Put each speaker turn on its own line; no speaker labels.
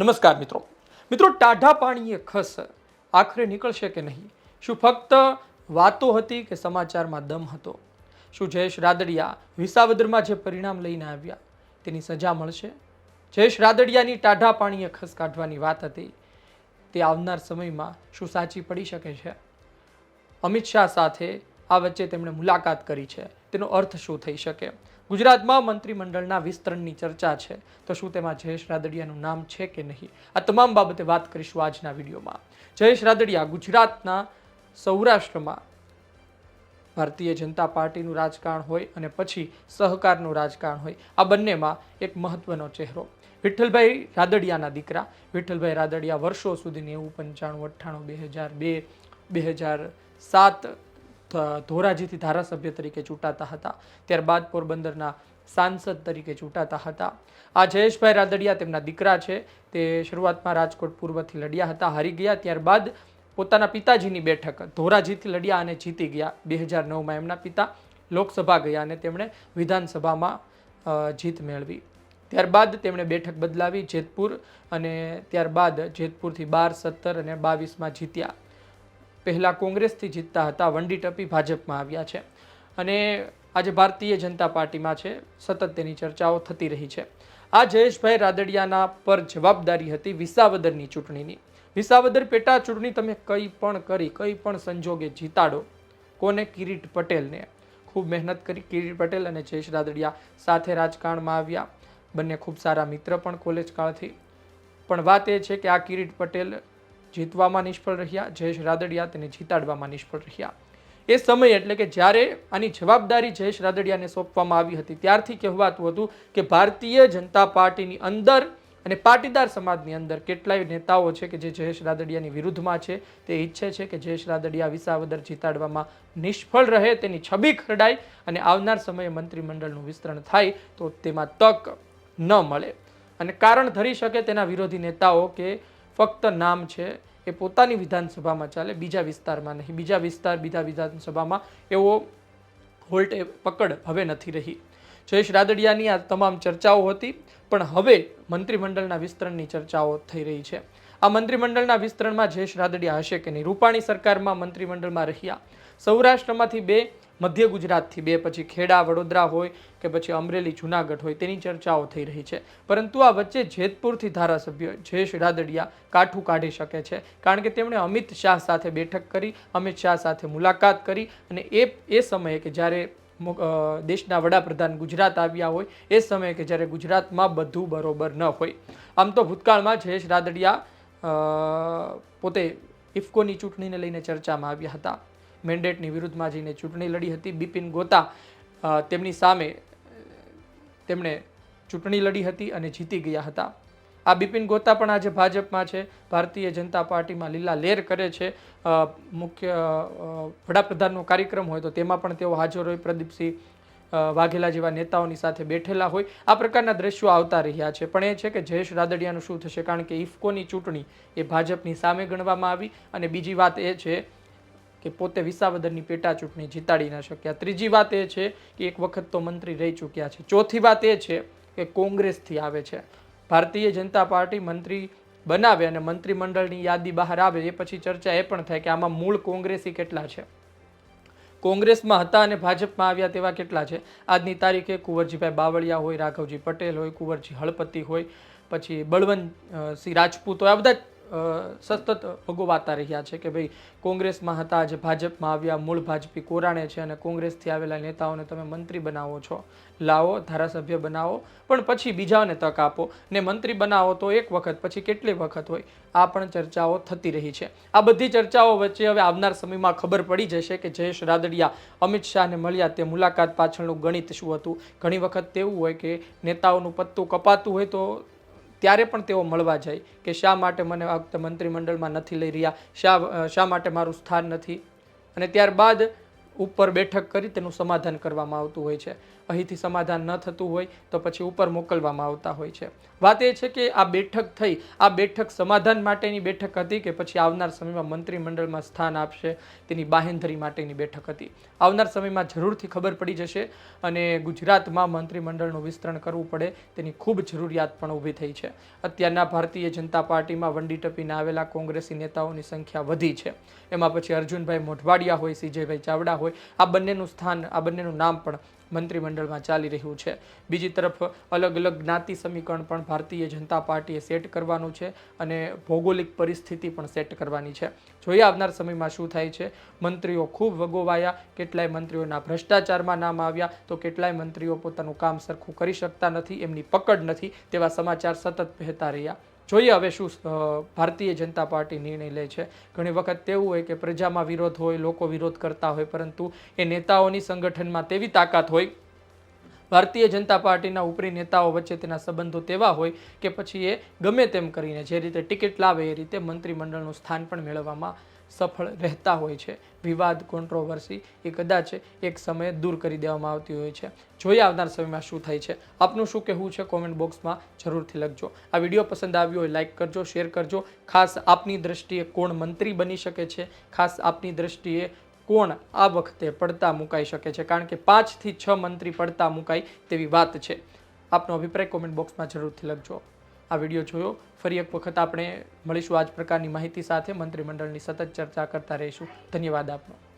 નમસ્કાર મિત્રો. મિત્રો, ટાઢા પાણીએ ખસ. આખરે નીકળશે કે નહીં? શું ફક્ત વાતો હતી કે સમાચારમાં દમ હતો? શું જયેશ રાદડિયા વિસાવદરમાં જે પરિણામ લઈને આવ્યા, તેની સજા મળશે? જયેશ રાદડિયાની ટાઢા પાણીએ ખસ કાઢવાની વાત હતી. તે આવનાર સમયમાં શું સાચી પડી શકે છે? અમિત શાહ સાથે આ વચ્ચે તેમણે મુલાકાત કરી છે. તેનો અર્થ શું થઈ શકે? ગુજરાતમાં મંત્રીમંડળના વિસ્તરણની ચર્ચા છે. તો શું તેમાં જયેશ રાદડિયાનું નામ છે કે નહીં? આ તમામ બાબતે વાત કરીશું આજના વિડીયોમાં. જયેશ રાદડિયા ગુજરાતના સૌરાષ્ટ્રમાં ભારતીય જનતા પાર્ટીનું રાજકારણ હોય અને પછી સહકારનું રાજકારણ હોય. આ બંનેમાં એક મહત્વનો ચહેરો. વિઠ્ઠલભાઈ રાદડિયાના દીકરા. વિઠ્ઠલભાઈ રાદડિયા વર્ષો સુધી નેવું પંચાણું અઠ્ઠાણું બે હજાર બે બે હજાર સાત ધોરાજીથી ધારાસભ્ય તરીકે ચૂંટાતા હતા. ત્યારબાદ પોરબંદરના સાંસદ તરીકે ચૂંટાતા હતા. આ જયેશભાઈ રાદડિયા તેમના દીકરા છે. તે શરૂઆતમાં રાજકોટ પૂર્વથી લડ્યા હતા, હારી ગયા. ત્યારબાદ પોતાના પિતાજીની બેઠક ધોરાજીથી લડ્યા અને જીતી ગયા. બે હજાર નવમાં એમના પિતા લોકસભા ગયા અને તેમણે વિધાનસભામાં જીત મેળવી. ત્યારબાદ તેમણે બેઠક બદલાવી જેતપુર અને ત્યારબાદ જેતપુરથી બાર, સત્તર અને બાવીસમાં જીત્યા. પહેલાં કોંગ્રેસથી જીતતા હતા, વંડી ટપી ભાજપમાં આવ્યા છે. અને આજે ભારતીય જનતા પાર્ટીમાં છે, સતત તેની ચર્ચાઓ થતી રહી છે. આ જયેશભાઈ રાદડિયાના પર જવાબદારી હતી વિસાવદરની ચૂંટણીની. વિસાવદર પેટા ચૂંટણી તમે કંઈ પણ કરી, કંઈ પણ સંજોગે જીતાડો. કોને? કિરીટ પટેલને. ખૂબ મહેનત કરી કિરીટ પટેલ અને જયેશ રાદડિયા સાથે રાજકારણમાં આવ્યા. બંને ખૂબ સારા મિત્ર પણ કોલેજ કાળથી. પણ વાત એ છે કે આ કિરીટ પટેલ જીતવામાં નિષ્ફળ રહ્યા, જયેશ રાદડિયા તેને જીતાડવામાં નિષ્ફળ રહ્યા. એ સમય એટલે કે જ્યારે આની જવાબદારી જયેશ રાદડિયાને સોંપવામાં આવી હતી, ત્યારથી કહેવાતું હતું કે ભારતીય જનતા પાર્ટીની અંદર અને પાટીદાર સમાજની અંદર કેટલાય નેતાઓ છે કે જે જયેશ રાદડિયાની વિરુદ્ધમાં છે, તે ઈચ્છે છે કે જયેશ રાદડિયા વિસાવદર જીતાડવામાં નિષ્ફળ રહે, તેની છબી ખરડાય અને આવનાર સમયે મંત્રીમંડળનું વિસ્તરણ થાય તો તેમાં તક ન મળે. અને કારણ ધરી શકે તેના વિરોધી નેતાઓ કે ફક્ત નામ છે એ પોતાની વિધાનસભામાં ચાલે, બીજા વિસ્તારમાં નહીં. બીજા વિસ્તાર, બીજા વિધાનસભામાં એવો હોલ્ટ એ પકડ હવે નથી રહી. જયેશ રાદડિયાની આ તમામ ચર્ચાઓ હતી, પણ હવે મંત્રીમંડળના વિસ્તરણની ચર્ચાઓ થઈ રહી છે. આ મંત્રીમંડળના વિસ્તરણમાં જયેશ રાદડિયા હશે કે નહીં? રૂપાણી સરકારમાં મંત્રીમંડળમાં રહ્યા. સૌરાષ્ટ્રમાંથી બે મધ્ય ગુજરાતથી બે, પછી ખેડા, વડોદરા હોય કે પછી અમરેલી, જુનાગઢ હોય તેની ચર્ચાઓ થઈ રહી છે. પરંતુ આ વચ્ચે જેતપુરથી ધારાસભ્ય જયેશ રાદડિયા કાઠું કાઢી શકે છે. કારણ કે તેમણે અમિત શાહ સાથે બેઠક કરી, અમિત શાહ સાથે મુલાકાત કરી અને એ એ સમયે કે જ્યારે દેશના વડાપ્રધાન ગુજરાત આવ્યા હોય, એ સમયે કે જ્યારે ગુજરાતમાં બધું બરોબર ન હોય. આમ તો ભૂતકાળમાં જયેશ રાદડિયા પોતે ઇફકોની ચૂંટણીને લઈને ચર્ચામાં આવ્યા હતા. મેન્ડેટની વિરુદ્ધમાં જઈને ચૂંટણી લડી હતી. બિપિન ગોતા તેમની સામે તેમણે ચૂંટણી લડી હતી અને જીતી ગયા હતા. આ બિપિન ગોતા પણ આજે ભાજપમાં છે. ભારતીય જનતા પાર્ટીમાં લીલા લેર કરે છે. મુખ્ય વડાપ્રધાનનો કાર્યક્રમ હોય તો તેમાં પણ તેઓ હાજર હોય. પ્રદીપસિંહ વાઘેલા જેવા નેતાઓની સાથે બેઠેલા હોય. આ પ્રકારના દ્રશ્યો આવતા રહ્યા છે. પણ એ છે કે જયેશ રાદડિયાનું શું થશે? કારણ કે ઇફકોની ચૂંટણી એ ભાજપની સામે ગણવામાં આવી. અને બીજી વાત એ છે કે પોતે વિસાવદરની પેટા ચૂંટણી જીતાડી ન શક્યા. ત્રીજી વાત એ છે કે એક વખત તો મંત્રી રહી ચૂક્યા છે. ચોથી વાત એ છે કે કોંગ્રેસથી આવે છે. ભારતીય જનતા પાર્ટી મંત્રી બનાવે અને મંત્રીમંડળની યાદી બહાર આવે, એ પછી ચર્ચા એ પણ થાય કે આમાં મૂળ કોંગ્રેસી કેટલા છે. કોંગ્રેસમાં હતા અને ભાજપમાં આવ્યા તેવા કેટલા છે? આજની તારીખે કુંવરજીભાઈ બાવળિયા હોય, રાઘવજી પટેલ હોય, કુંવરજી હળપતિ હોય, પછી બળવંત સિંહ રાજપૂત હોય, આ બધા સતત ભોગવાતા રહ્યા છે કે ભાઈ કોંગ્રેસમાં હતા જે ભાજપમાં આવ્યા, મૂળ ભાજપી કોરાણે છે અને કોંગ્રેસથી આવેલા નેતાઓને તમે મંત્રી બનાવો છો. લાવો, ધારાસભ્ય બનાવો, પણ પછી બીજાને તક આપો. ને મંત્રી બનાવો તો એક વખત, પછી કેટલી વખત હોય? આ પણ ચર્ચાઓ થતી રહી છે. આ બધી ચર્ચાઓ વચ્ચે હવે આવનાર સમયમાં ખબર પડી જશે કે જયેશ રાદડિયા, અમિત શાહને મળ્યા તે મુલાકાત પાછળનું ગણિત શું હતું? ઘણી વખત તેવું હોય કે નેતાઓનું પત્તું કપાતું હોય તો ત્યારે પણ તેઓ મળવા જાય કે શા માટે મને આ વખતે મંત્રીમંડળમાં નથી લઈ રહ્યા, શા શા માટે મારું સ્થાન નથી? અને ત્યારબાદ ઉપર બેઠક કરી તેનું સમાધાન કરવામાં આવતું હોય છે. અહીંથી સમાધાન ન થતું હોય તો પછી ઉપર મોકલવામાં આવતા હોય છે. વાત એ છે કે આ બેઠક થઈ, આ બેઠક સમાધાન માટેની બેઠક હતી કે પછી આવનાર સમયમાં મંત્રીમંડળમાં સ્થાન આપશે તેની બાહેંધરી માટેની બેઠક હતી. આવનાર સમયમાં જરૂરથી ખબર પડી જશે અને ગુજરાતમાં મંત્રીમંડળનું વિસ્તરણ કરવું પડે તેની ખૂબ જરૂરિયાત પણ ઊભી થઈ છે. અત્યારના ભારતીય જનતા પાર્ટીમાં વંડી ટપીને આવેલા કોંગ્રેસી નેતાઓની સંખ્યા વધી છે. એમાં પછી અર્જુનભાઈ મોઢવાડિયા હોય સીજયભાઈ ચાવડા હોય. આ બંનેનું સ્થાન, આ બંનેનું નામ પણ મંત્રીમંડળમાં ચાલી રહ્યું છે. બીજી તરફ અલગ અલગ જ્ઞાતિ સમીકરણ પણ ભારતીય જનતા પાર્ટીએ સેટ કરવાનું છે અને ભૌગોલિક પરિસ્થિતિ પણ સેટ કરવાની છે. જોઈએ આવનાર સમયમાં શું થાય છે. મંત્રીઓ ખૂબ વગોવાયા, કેટલાય મંત્રીઓના ભ્રષ્ટાચારમાં નામ આવ્યા, તો કેટલાય મંત્રીઓ પોતાનું કામ સરખું કરી શકતા નથી, એમની પકડ નથી તેવા સમાચાર સતત વહેતા રહ્યા. જોઈએ હવે શું ભારતીય જનતા પાર્ટી નિર્ણય લે છે. ઘણી વખત તેવું હોય કે પ્રજામાં વિરોધ હોય, લોકો વિરોધ કરતા હોય, પરંતુ એ નેતાઓની સંગઠનમાં તેવી તાકાત હોય. ભારતીય જનતા પાર્ટીના ઉપરી નેતાઓ વચ્ચે તેના સંબંધો તેવા હોય કે પછી એ ગમે તેમ કરીને જે રીતે ટિકિટ લાવે એ રીતે મંત્રીમંડળનું સ્થાન પણ મેળવવામાં સફળ રહેતા હોય છે. વિવાદ કોન્ટ્રોવર્સી એ કદાચ એક સમયે દૂર કરી દેવામાં આવતી હોય છે. જોઈએ આવનાર સમયમાં શું થાય છે. આપનું શું કહેવું છે કોમેન્ટ બોક્સમાં જરૂરથી લખજો. આ વીડિયો પસંદ આવ્યો હોય લાઇક કરજો શેર કરજો. ખાસ આપની દ્રષ્ટિએ કોણ મંત્રી બની શકે છે? ખાસ આપની દ્રષ્ટિએ કોણ આ વખતે પડતા મુકાઈ શકે છે? કારણ કે પાંચથી છ મંત્રી પડતા મુકાય તેવી વાત છે. આપનો અભિપ્રાય કોમેન્ટ બોક્સમાં જરૂરથી લખજો. આ વીડિયો જોયો. ફરી એક વખત આપણે મળીશું આ જ પ્રકારની માહિતી સાથે. મંત્રીમંડળની સતત ચર્ચા કરતા રહીશું. ધન્યવાદ આપનો.